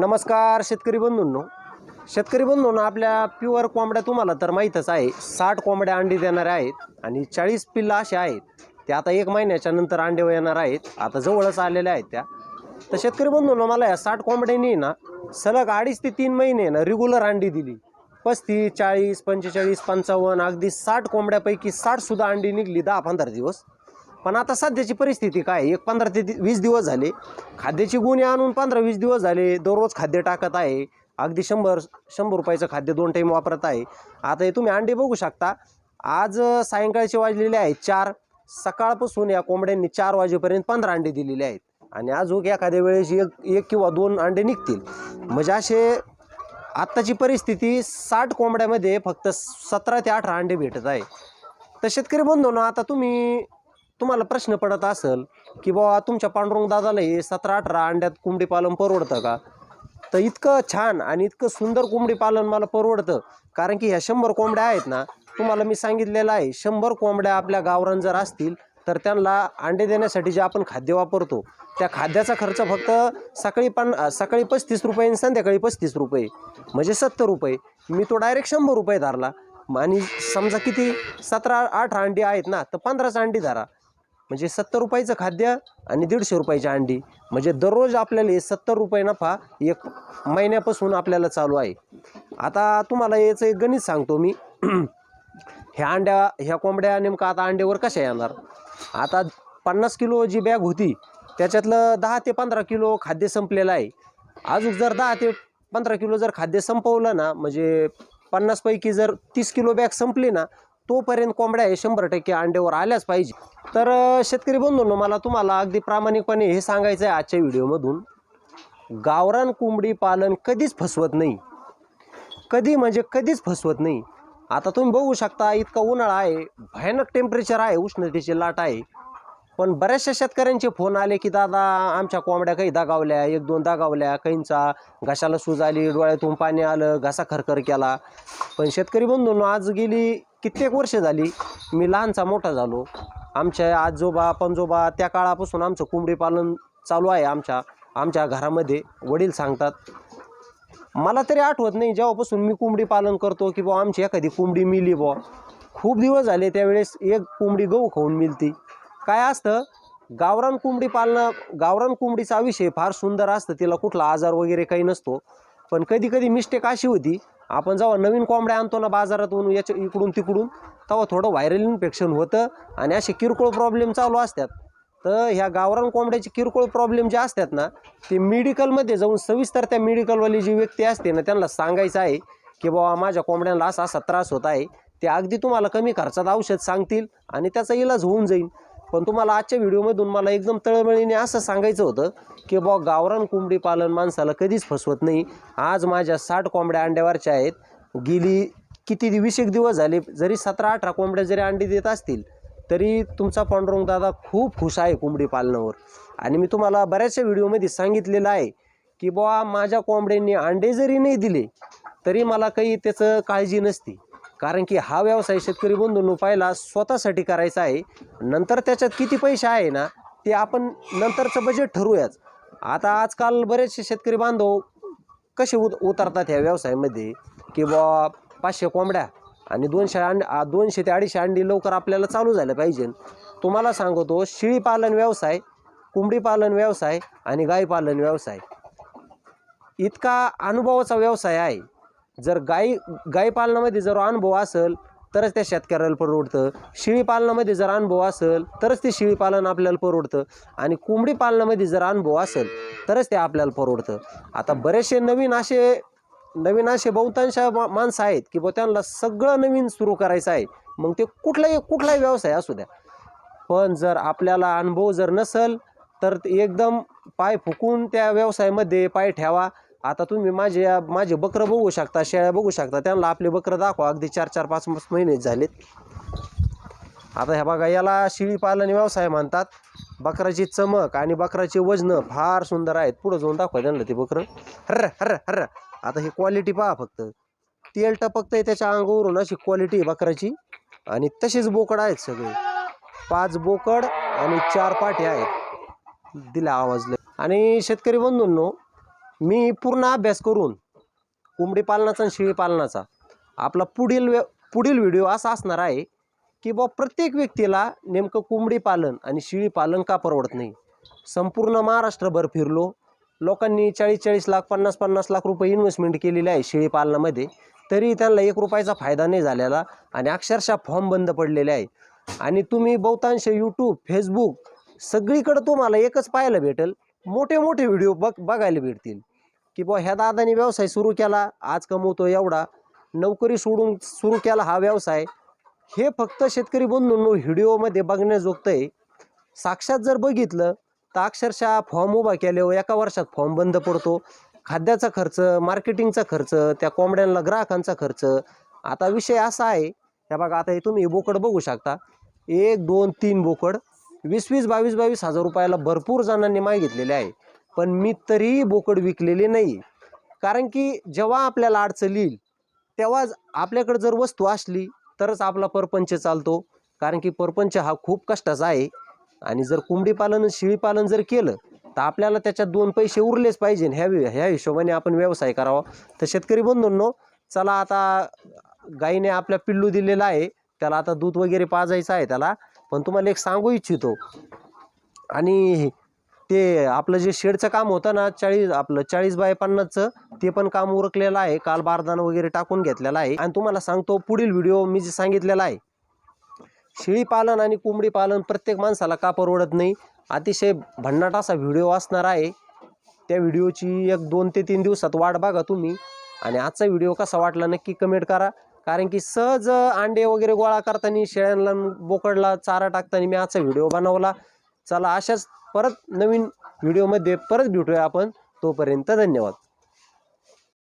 नमस्कार शेतकरी बंधूंनो. शेतकरी बंधूंनो आपल्या प्युअर कोंबड्या तुम्हाला तर माहीतच आहे साठ कोंबड्या अंडी देणाऱ्या आहेत आणि चाळीस पिल्ला अशा आहेत. त्या आता एक महिन्याच्या नंतर अंडे येणार आहेत आता जवळच आलेल्या आहेत त्या. तर शेतकरी बंधूंनो मला या साठ कोंबड्यांनी ना सलग अडीच ते तीन महिने ना रेग्युलर अंडी दिली. पस्तीस चाळीस पंचेचाळीस पंचावन्न अगदी साठ कोंबड्यापैकी साठसुद्धा अंडी निघली दहा पंधरा दिवस. पण आता सध्याची परिस्थिती काय एक पंधरा ते वीस दिवस झाले. खाद्याची गुन्हे आणून पंधरा वीस दिवस झाले. दररोज खाद्य टाकत आहे. अगदी शंभर शंभर रुपयाचं खाद्य दोन टाईम वापरत आहे. आता हे तुम्ही अंडे बघू शकता. आज सायंकाळचे वाजलेले आहेत चार. सकाळपासून या कोंबड्यांनी चार वाजेपर्यंत पंधरा अंडे दिलेले आहेत. आणि अजून एखाद्या वेळेस एक एक किंवा दोन अंडे निघतील. म्हणजे असे आत्ताची परिस्थिती साठ कोंबड्यामध्ये फक्त सतरा ते अठरा अंडे भेटत आहे. तर शेतकरी बंधू ना आता तुम्ही तुम्हाला प्रश्न पडत असेल की बाबा तुमच्या पांडुरंग दादाला हे सतरा अठरा अंड्यात कोंबडी पालन परवडतं का? तर इतकं छान आणि इतकं सुंदर कोंबडी पालन मला परवडतं. कारण की ह्या शंभर कोंबड्या आहेत ना तुम्हाला मी सांगितलेलं आहे शंभर कोंबड्या आपल्या गावरान जर असतील तर त्यांना अंडे देण्यासाठी जे आपण खाद्य वापरतो त्या खाद्याचा खर्च फक्त सकाळी पण सकाळी पस्तीस रुपये आणि संध्याकाळी पस्तीस रुपये म्हणजे सत्तर रुपये. मी तो डायरेक्ट शंभर रुपये धरला. आणि समजा किती सतरा आठ अंडी आहेत ना तर पंधराच अंडी धरा. म्हणजे सत्तर रुपयाचं खाद्य आणि दीडशे रुपयाची अंडी. म्हणजे दररोज आपल्याला हे सत्तर रुपये नफा एक महिन्यापासून आपल्याला चालू आहे. आता तुम्हाला याचं एक गणित सांगतो मी. ह्या अंड्या ह्या कोंबड्या नेमका आता अंड्यावर कशा येणार? आता पन्नास किलो जी बॅग होती त्याच्यातलं दहा ते पंधरा किलो खाद्य संपलेलं आहे. अजून जर दहा ते पंधरा किलो जर खाद्य संपवलं ना म्हणजे पन्नासपैकी जर तीस किलो बॅग संपली ना तोपर्यंत कोंबड्या हे शंभर टक्के अंड्यावर आल्याच पाहिजे. तर शेतकरी बंधूंनो मला तुम्हाला अगदी प्रामाणिकपणे हे सांगायचं आहे आजच्या व्हिडिओमधून. गावरान कोंबडी पालन कधीच फसवत नाही. कधी म्हणजे कधीच फसवत नाही. आता तुम्ही बघू शकता इतका उन्हाळा आहे भयानक टेम्परेचर आहे उष्णतेची लाट आहे. पण बऱ्याचशा शेतकऱ्यांचे फोन आले की दादा आमच्या कोंबड्या काही दागावल्या एक दोन दागावल्या काहींचा घशाला सूज आली डोळ्यातून पाणी आलं घसा खरखर केला. पण शेतकरी बंधून आज गेली कित्येक वर्ष झाली मी लहानचा मोठा झालो. आमच्या आजोबा पणजोबा त्या काळापासून आमचं कोंबडी पालन चालू आहे आमच्या आमच्या घरामध्ये वडील सांगतात. मला तरी आठवत नाही जेव्हापासून मी कोंबडी पालन करतो की बुवा आमची एखादी कोंबडी मिली बुवा. खूप दिवस झाले त्यावेळेस एक कोंबडी गहू खाऊन मिळती काय असतं? गावरान कोंबडी पालनं गावरान कोंबडीचा विषय फार सुंदर असतं. तिला कुठला आजार वगैरे काही नसतो. पण कधी कधी मिस्टेक अशी होती. आपण जेव्हा नवीन कोंबड्या आणतो ना बाजारातून याच्या इकडून तिकडून तेव्हा थोडं व्हायरल इन्फेक्शन होतं आणि असे किरकोळ प्रॉब्लेम चालू असतात. तर ह्या गावरान कोंबड्याचे किरकोळ प्रॉब्लेम जे असतात ना ते मेडिकलमध्ये जाऊन सविस्तर त्या मेडिकलवाली जी व्यक्ती असते ना त्यांना सांगायचं आहे की बाबा माझ्या कोंबड्यांना असा असा त्रास होत आहे. ते अगदी तुम्हाला कमी खर्चात औषध सांगतील आणि त्याचा इलाज होऊन जाईल. पण तुम्हाला आजच्या व्हिडिओमधून मला एकदम तळमळीने असं सांगायचं होतं की बुवा गावरान कोंबडी पालन माणसाला कधीच फसवत नाही. आज माझ्या साठ कोंबड्या अंड्यावरच्या आहेत. गेली किती वीस एक दिवस झाले जरी सतरा अठरा कोंबड्या जरी अंडी देत असतील तरी तुमचा पांडुरंग दादा खूप खुश आहे कोंबडी पालनावर. आणि मी तुम्हाला बऱ्याचशा व्हिडिओमध्ये सांगितलेलं आहे की बुवा माझ्या कोंबड्यांनी अंडे जरी नाही दिले तरी मला काही त्याचं काळजी नसती. कारण की हा व्यवसाय शेतकरी बंधूंनो पहिला स्वतःसाठी करायचा आहे. नंतर त्याच्यात किती पैसे आहे ना ते आपण नंतरचं बजेट ठरवूयाच. आता आजकाल बरेचसे शेतकरी बांधव कसे उत उतरतात ह्या व्यवसायामध्ये? की बुवा पाचशे कोंबड्या आणि दोनशे अंड दोनशे ते अडीचशे अंडी लवकर आपल्याला चालू झालं पाहिजे. तुम्हाला सांगतो शेळीपालन व्यवसाय कोंबडी पालन व्यवसाय आणि गायपालन व्यवसाय. इतका अनुभवाचा व्यवसाय आहे. जर गाई गाई पालनामध्ये जर अनुभव असेल तरच त्या शेतकऱ्याला परवडतं. शेळी पालनामध्ये जर अनुभव असेल तरच ते शेळी पालन आपल्याला परवडतं. आणि कोंबडी पालनामध्ये जर अनुभव असेल तरच ते आपल्याला परवडतं. आता बरेचसे नवीन असे नवीन असे बहुतांश मा- माणसं आहेत की बुवा त्यांना सगळं नवीन सुरू करायचं आहे. मग ते कुठलाही कुठलाही व्यवसाय असू द्या. पण जर आपल्याला अनुभव जर नसेल तर ते एकदम पाय फुकून त्या व्यवसायामध्ये पाय ठेवा. आता तुम्ही माझे माझे बकरं बघू शकता शेळ्या बघू शकता. त्यांना आपले बकरं दाखवा. अगदी चार चार पाच पाच महिने झालेत. आता ह्या बघा याला शिळी पालन व्यवसाय म्हणतात. बकराची चमक आणि बकराचे वजन फार सुंदर आहेत. पुढं जाऊन दाखवा त्यांना ते बकरं. हर्र हर्र हर्र. आता ही क्वालिटी पहा फक्त. तेल टपकतंय त्याच्या अंगावरून अशी क्वालिटी आहे बकराची. आणि तसेच बोकड आहेत सगळे. पाच बोकड आणि चार पाठे आहेत. दिला आवाजला आणि शेतकरी बंधूंनो मी पूर्ण अभ्यास करून कोंबडी पालनाचा आणि शेळी पालनाचा आपला पुढील व्य पुढील व्हिडिओ असा असणार आहे की बा प्रत्येक व्यक्तीला नेमकं कोंबडी पालन आणि शेळी पालन का परवडत नाही? संपूर्ण महाराष्ट्रभर फिरलो. लोकांनी चाळीस चाळीस लाख पन्नास पन्नास लाख रुपये इन्व्हेस्टमेंट केलेली आहे शेळी पालनामध्ये. तरी त्यांना एक रुपयाचा फायदा नाही झालेला आणि अक्षरशः फॉर्म बंद पडलेले आहे. आणि तुम्ही बहुतांश यूट्यूब फेसबुक सगळीकडं तुम्हाला एकच पाहायला भेटेल. मोठे मोठे व्हिडिओ बघ बघायला भेटतील. की बुवा ह्या दादाने व्यवसाय सुरू केला आज कमवतो एवढा. नोकरी सोडून सुरू केला हा व्यवसाय. हे फक्त शेतकरी बंधूंनो व्हिडिओमध्ये बघण्याजोगतं आहे साक्षात जर बघितलं तर अक्षरशः फॉर्म उभा केल्यावर एका वर्षात फॉर्म बंद पडतो. खाद्याचा खर्च मार्केटिंगचा खर्च त्या कोंबड्यांना ग्राहकांचा खर्च. आता विषय असा आहे त्या बघा आता हे तुम्ही बोकड बघू शकता. एक दोन तीन बोकड वीस वीस बावीस बावीस हजार रुपयाला भरपूर जणांनी मागितलेले आहे. पण मी तरीही बोकड विकलेले नाही. कारण की जेव्हा आपल्याला अडचण येईल तेव्हाच आपल्याकडे जर वस्तू असली तरच आपला परपंच चालतो. कारण की परपंच हा खूप कष्टाचा आहे. आणि जर कोंबडी पालन जर केलं तर आपल्याला त्याच्यात दोन पैसे उरलेच पाहिजे. ह्या ह्या हिशोबाने आपण व्यवसाय करावा. तर शेतकरी बंधूंनो चला आता गाईने आपल्या पिल्लू दिलेला आहे. त्याला आता दूध वगैरे पाजायचं आहे त्याला. पण तुम्हाला एक सांगू इच्छितो. आणि ते आपलं जे शेडचं काम होतं ना चाळीस आपलं चाळीस बाय पन्नासचं ते पण काम उरकलेलं आहे. काल बारदाना वगैरे टाकून घेतलेलं आहे. आणि तुम्हाला सांगतो पुढील व्हिडिओ मी जे सांगितलेला आहे शेळी पालन आणि कोंबडी पालन प्रत्येक माणसाला का परवडत नाही? अतिशय भन्नाट असा व्हिडिओ असणार आहे. त्या व्हिडिओची एक दोन ते तीन दिवसात वाट बघा तुम्ही. आणि आजचा व्हिडिओ कसा वाटला नक्की कमेंट करा. कारण की सहज अंडे वगैरे गोळा करताना शेळ्यांना बोकडला चारा टाकताना मी आजचा व्हिडिओ बनवला. चला अशाच परत नवीन व्हिडिओमध्ये परत भेटूया आपण. तोपर्यंत धन्यवाद.